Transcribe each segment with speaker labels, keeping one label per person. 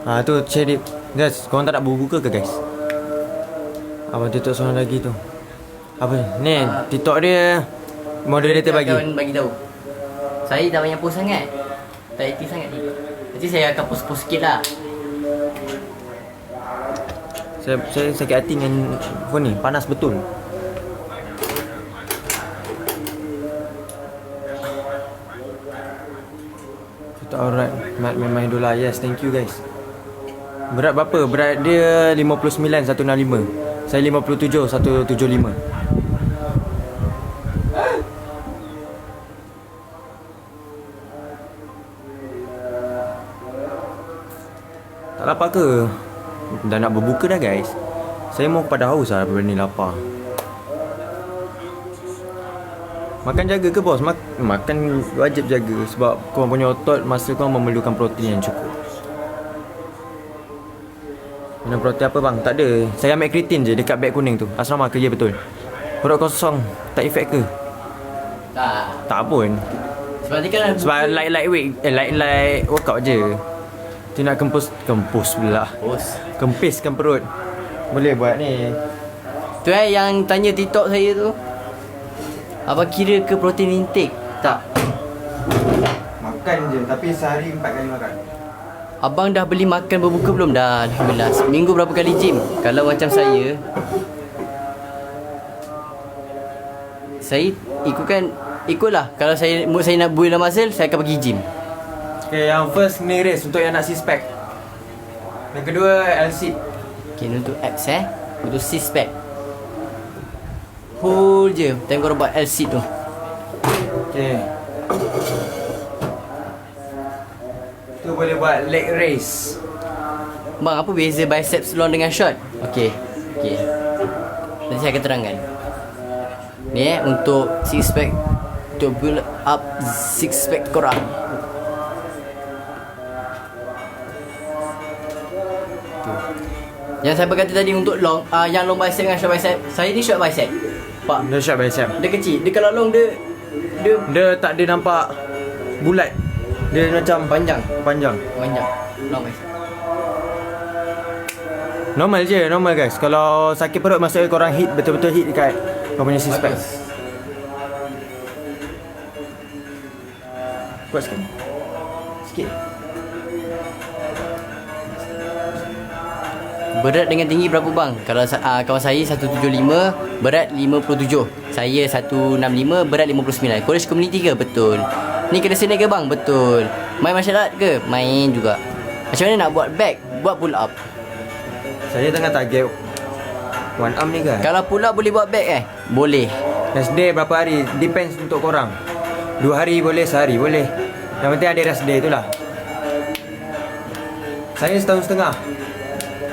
Speaker 1: Ha tu Cherry. Guys korang tak nak buka ke guys? Abang tutup seorang lagi tu. Apa? Ni TikTok dia Moderator bagi
Speaker 2: Kawan bagi tahu. Saya dah banyak post sangat. Tak aktif sangat ni. Nanti saya akan post-post sikit lah.
Speaker 1: Saya, saya sakit hati dengan phone ni. Panas betul. Alright. Mat memang idola Yes thank you guys Berat berapa? Berat dia 59 165 Saya 57 175 Tak lapar ke? Dah nak berbuka dah guys Saya mau pada haus lah daripada ni lapar Makan jaga ke bos? Mak- makan wajib jaga Sebab korang punya otot masa korang memerlukan protein yang cukup Minum protein apa bang? Tak ada Saya ambil kreatin je dekat beg kuning tu Asrama ke? Ya betul Perut kosong Tak efek ke?
Speaker 2: Tak.
Speaker 1: Tak pun
Speaker 2: Sebab ni kan
Speaker 1: Sebab light light weight Eh light light workout je Tu nak kempus Kempus pula
Speaker 2: post.
Speaker 1: Kempiskan perut Boleh buat ni
Speaker 2: Tu eh yang tanya TikTok saya tu. Apa kira ke protein intake? Tak.
Speaker 1: Makan je Tapi sehari 4 kali makan
Speaker 2: Abang dah beli makan berbuka belum? Dah Alhamdulillah. Seminggu berapa kali gym? Kalau macam saya Saya ikutkan Ikutlah. Kalau saya mood saya nak build muscle Saya akan pergi gym.
Speaker 1: Okay yang first ni race Untuk yang nak six pack Yang kedua LC
Speaker 2: Okay ni untuk abs eh. Untuk six pack Hold je Time korang buat tu.
Speaker 1: Okay Tu boleh buat leg race
Speaker 2: Bang apa beza biceps long dengan short? Okay Okay Nanti saya akan terangkan. Ni eh untuk six pack To build up six pack korang. Tu. Yang saya berkata tadi untuk long uh, Yang long bicep dengan short bicep. Saya ni short bicep. Pak.
Speaker 1: Dia shot bicep.
Speaker 2: Dia kecil. Dia kalau long dia Dia
Speaker 1: Dia tak ada nampak Bulat Dia macam
Speaker 2: panjang
Speaker 1: Panjang
Speaker 2: Panjang bicep
Speaker 1: Normal je Normal guys Kalau sakit perut Maksudnya korang hit Betul-betul hit dekat Kau punya six pack. Kuat sekali Sikit
Speaker 2: Berat dengan tinggi berapa bang? Kalau uh, kawan saya 175, berat 57. Saya 165, berat 59. College community ke? Betul. Ni kena sini ke bang? Betul. Main martial art ke? Main juga. Macam mana nak buat back? Buat pull up.
Speaker 1: Saya tengah target One arm ni guys
Speaker 2: Kalau pull up boleh buat back eh? Boleh.
Speaker 1: Rest day berapa hari Depends untuk korang Dua hari boleh Sehari boleh Yang penting ada rest day tu lah Saya setahun setengah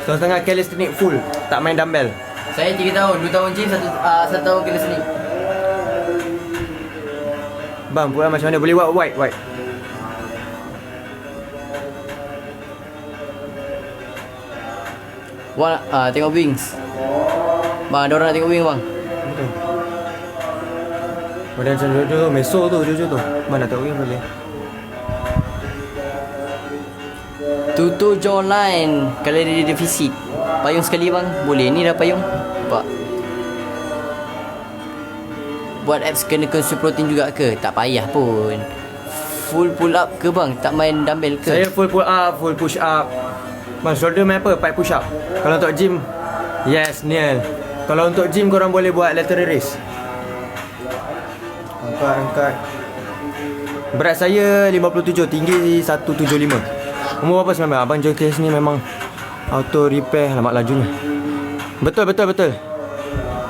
Speaker 1: Setahun setengah calisthenic full Tak main dumbbell
Speaker 2: Saya 3 tahun, 2 tahun gym, 1 uh, satu tahun seni.
Speaker 1: Bang pula macam mana? Boleh buat white white.
Speaker 2: Wah, uh, tengok wings. Bang, ada orang nak tengok wing bang.
Speaker 1: Badan macam Jojo tu Meso tu. Jojo tu Mana tak wing boleh.
Speaker 2: Tutup jawline Kalau dia defisit Payung sekali bang? Boleh. Ni dah payung. Nampak Buat abs kena konsum protein juga ke? Tak payah pun. Full pull up ke bang? Tak main dumbbell ke?
Speaker 1: Saya full pull up Full push up. Bang shoulder main apa? Pipe push up. Kalau untuk gym Yes Neil. Kalau untuk gym korang boleh buat lateral raise. Angkat angkat. Berat saya 57 Tinggi 175 Umur berapa sebenarnya? Abang Case ni memang Auto repair Alamak lajunya. Betul betul betul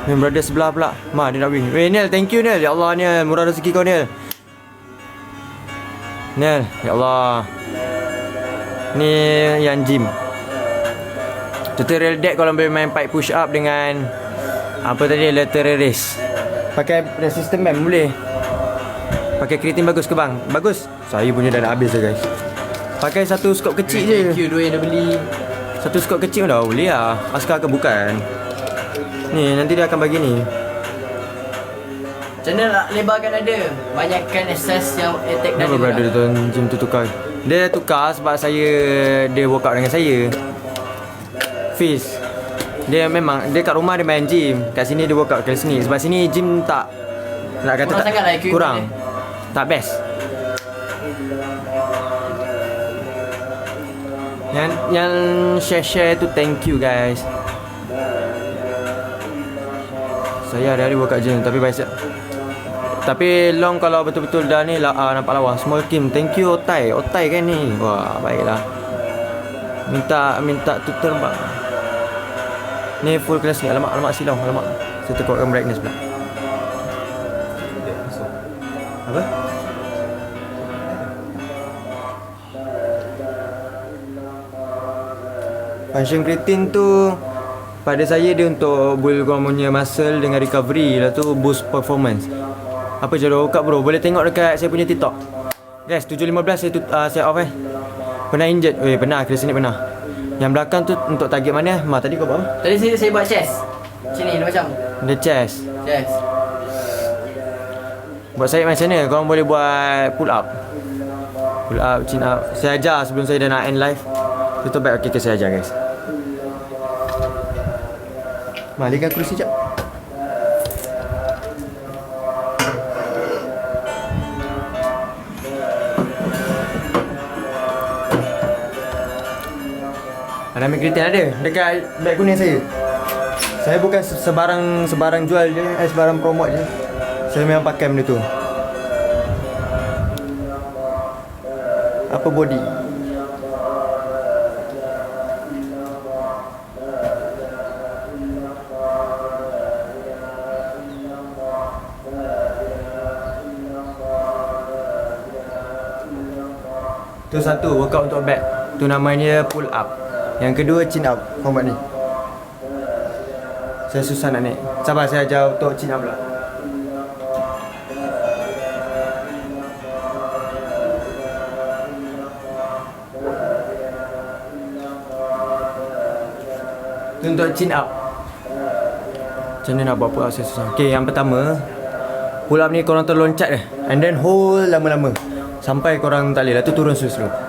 Speaker 1: Ni brother sebelah pula. Ma dia nak wing Weh Neil thank you Neil. Ya Allah Neil. Murah rezeki kau Neil. Neil Ya Allah. Ni yang gym. Tutorial deck kalau boleh main pipe push up dengan Apa tadi lateral raise. Pakai resistance band boleh. Pakai keritin bagus ke bang? Bagus. Saya punya dah nak habis dah guys. Pakai satu skop kecil je.
Speaker 2: Thank you dua yang dah beli.
Speaker 1: Satu skop kecil dah boleh lah. Askar ke bukan Ni nanti dia akan bagi ni
Speaker 2: Macam mana nak lebarkan ada Banyakkan access yang attack dah
Speaker 1: Kenapa brother tu gym tu tukar Dia tukar sebab saya dia workout dengan saya. Fiz. Dia memang dia kat rumah dia main gym. Kat sini dia workout kat sini. Sebab sini gym tak nak kata
Speaker 2: Kurang
Speaker 1: tak,
Speaker 2: sangat lah
Speaker 1: kurang.
Speaker 2: dia.
Speaker 1: Tak best. Yang yang share-share tu thank you guys. Saya hari-hari workout gym tapi biasa. Tapi long kalau betul-betul dah ni lah, uh, nampak lawa. Small Kim, thank you Otai. Otai kan ni. Wah, baiklah. Minta minta tutor bang. Ni full kelas ni. Alamak, alamak silau. Alamak. Saya tekukkan brightness pula. Apa? Function creatine tu pada saya dia untuk build korang punya muscle dengan recovery lah tu boost performance. Apa jadual workout bro? Boleh tengok dekat saya punya TikTok. Guys, 7.15 saya tu, uh, saya off eh. Pernah injured? Eh, pernah. Kira sini pernah. Yang belakang tu untuk target mana? Ma, tadi kau buat apa?
Speaker 2: Tadi saya, saya buat chest. Sini dia macam.
Speaker 1: The chest.
Speaker 2: Chest.
Speaker 1: Buat saya macam mana? Korang boleh buat pull up. Pull up, chin up. Saya ajar sebelum saya dah nak end live. Tutup back. Okay, okay, saya ajar guys. Malikan kerusi sekejap. Ada ambil kereta ada dekat beg kuning saya. Saya bukan se- sebarang sebarang jual je, eh, sebarang promote je. Saya memang pakai benda tu. Apa body? Tu satu workout untuk back. Tu namanya pull up. Yang kedua chin up. Kau buat ni. Saya susah nak naik. Sabar saya ajar untuk chin up pula. Tu untuk chin up. Macam mana nak buat pull up saya susah. Okay, yang pertama. Pull up ni korang terloncat je. And then hold lama-lama. Sampai korang tak boleh lah. Tu turun slow-slow.